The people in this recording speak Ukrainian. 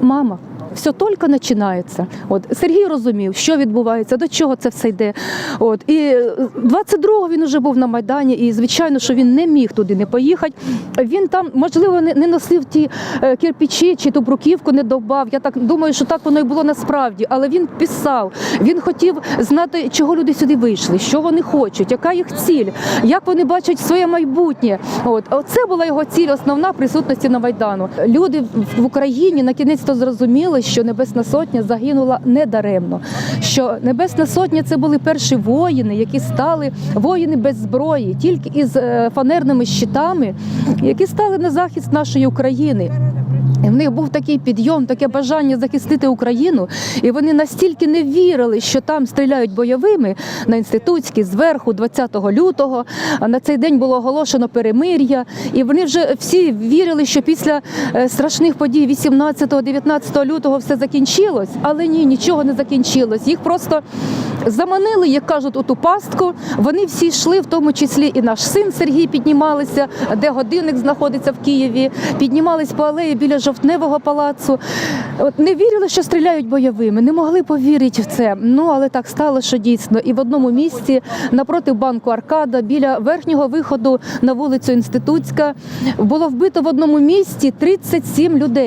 Мама. Все тільки починається. От Сергій розумів, що відбувається, до чого це все йде. От і е, 22-го він вже був на майдані, і звичайно, що він не міг туди не поїхати. Він там, можливо, не, носив ті е, кирпичі чи ту бруківку не довбав. Я так думаю, що так воно і було насправді. Але він писав. Він хотів знати, чого люди сюди вийшли, що вони хочуть, яка їх ціль, як вони бачать своє майбутнє. От оце була його ціль, основна присутності на майдану. Люди в Україні на кінець то зрозуміли, що Небесна Сотня загинула недаремно. Що Небесна Сотня це були перші воїни, які стали воїни без зброї, тільки із е, фанерними щитами, які стали на захист нашої України. В них був такий підйом, таке бажання захистити Україну, і вони настільки не вірили, що там стріляють бойовими на інститутській зверху, 20 лютого. На цей день було оголошено перемир'я, і вони вже всі вірили, що після е, страшних подій 18-19 лютого все закінчилось, але ні, нічого не закінчилось. Їх просто заманили, як кажуть, у ту пастку. Вони всі йшли, в тому числі і наш син Сергій піднімалися, де годинник знаходиться в Києві, піднімались по алеї біля жовтневого палацу. От не вірили, що стріляють бойовими, не могли повірити в це. Ну але так стало, що дійсно. І в одному місці напроти банку Аркада, біля верхнього виходу на вулицю Інститутська, було вбито в одному місці 37 людей.